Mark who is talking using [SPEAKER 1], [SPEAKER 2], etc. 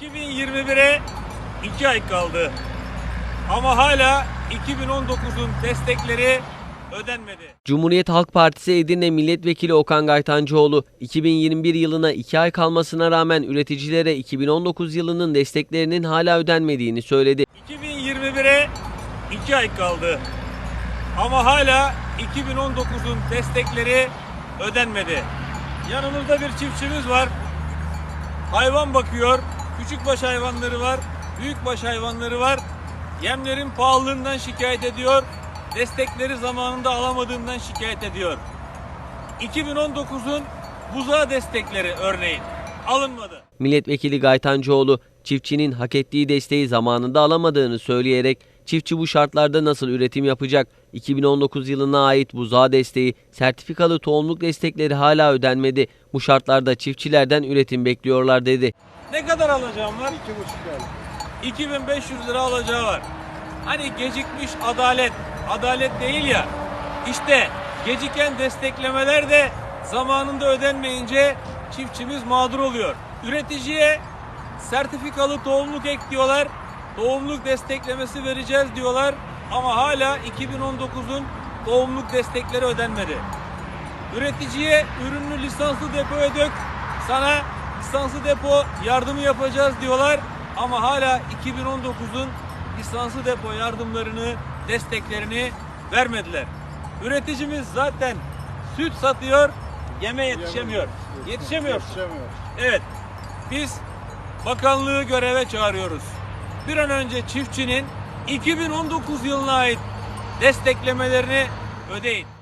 [SPEAKER 1] 2021'e 2 ay kaldı. Ama hala 2019'un destekleri ödenmedi.
[SPEAKER 2] Cumhuriyet Halk Partisi Edirne Milletvekili Okan Gaytancıoğlu, 2021 yılına 2 ay kalmasına rağmen üreticilere 2019 yılının desteklerinin hala ödenmediğini söyledi.
[SPEAKER 1] 2021'e 2 ay kaldı. Ama hala 2019'un destekleri ödenmedi. Yanımızda bir çiftçimiz var. Hayvan bakıyor. Küçükbaş hayvanları var. Büyükbaş hayvanları var. Yemlerin pahalılığından şikayet ediyor. Destekleri zamanında alamadığından şikayet ediyor. 2019'un buzağı destekleri örneğin alınmadı.
[SPEAKER 2] Milletvekili Gaytancıoğlu, çiftçinin hak ettiği desteği zamanında alamadığını söyleyerek çiftçi bu şartlarda nasıl üretim yapacak? 2019 yılına ait buzağı desteği, sertifikalı tohumluk destekleri hala ödenmedi. Bu şartlarda çiftçilerden üretim bekliyorlar dedi.
[SPEAKER 1] Ne kadar alacağım var? 2500 lira alacağı var. Hani gecikmiş adalet, adalet değil ya. İşte geciken desteklemeler de zamanında ödenmeyince çiftçimiz mağdur oluyor. Üreticiye sertifikalı tohumluk ek Tohumluk desteklemesi vereceğiz diyorlar. Ama hala 2019'un tohumluk destekleri ödenmedi. Üreticiye ürünü lisanslı depoya dök. Sana lisanslı depo yardımı yapacağız diyorlar. Ama hala 2019'un lisanslı depo yardımlarını, desteklerini vermediler. Üreticimiz zaten süt satıyor, yeme yetişemiyor. Yetişemiyor. Evet. Biz bakanlığı göreve çağırıyoruz. Bir an önce çiftçinin 2019 yılına ait desteklemelerini ödeyin.